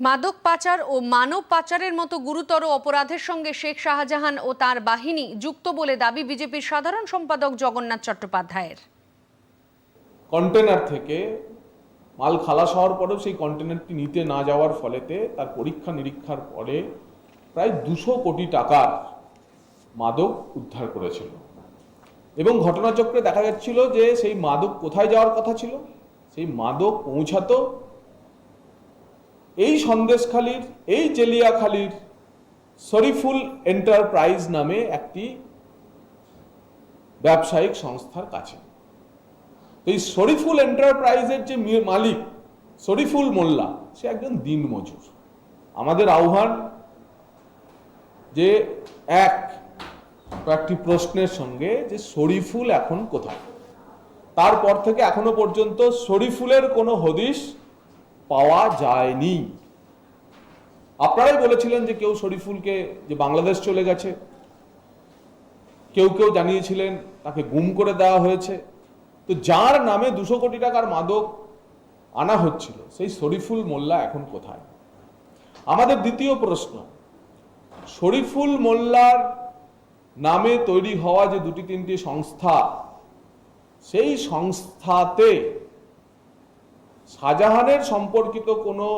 মাদক পাচার ও মানব পাচারের মতো গুরুতর অপরাধের সঙ্গে শেখ শাহজাহান ও তার বাহিনী যুক্ত বলে দাবি বিজেপির সাধারণ সম্পাদক জগন্নাথ চট্টোপাধ্যায়ের। কন্টেনার থেকে মাল খালাস হওয়ার পরেও সেই কন্টেনারটি নিতে না যাওয়ার ফলেতে তার পরীক্ষা নিরীক্ষার পরে প্রায় দুশো কোটি টাকার মাদক উদ্ধার করেছিল। এবং ঘটনাচক্রে দেখা যাচ্ছিল যে সেই মাদক কোথায় যাওয়ার কথা ছিল? সেই মাদক পৌঁছাতো এই সন্দেশখালির, এই চেলিয়াখালির শরীফুল এন্টারপ্রাইজ নামে একটি ব্যবসায়িক সংস্থার কাছে। এই শরীফুল এন্টারপ্রাইজের যে মালিক শরীফুল মোল্লা, সে একজন দিনমজুর আমাদের আহ্বান যে এক কয়েকটি প্রশ্নের সঙ্গে যে শরীফুল এখন কোথায়? তারপর থেকে এখনও পর্যন্ত শরীফুলের কোনো হদিশ পাওয়া যায়নি। আপনারাই বলেছিলেন যে কেউ শরীফুলকে যে বাংলাদেশ চলে গেছে, কেউ কেউ জানিয়েছিলেন তাকে গুম করে দেওয়া হয়েছে। তো যার নামে দুশো কোটি টাকার মাদক আনা হচ্ছিল, সেই শরীফুল মোল্লা এখন কোথায়? আমাদের দ্বিতীয় প্রশ্ন, শরীফুল মোল্লার নামে তৈরি হওয়া যে দুটি তিনটি সংস্থা, সেই সংস্থাতে শাহজাহানের সম্পর্কিত কোনো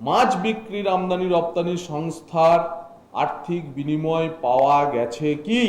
মাছ বিক্রির আমদানি রপ্তানি সংস্থার আর্থিক বিনিময় পাওয়া গেছে কি?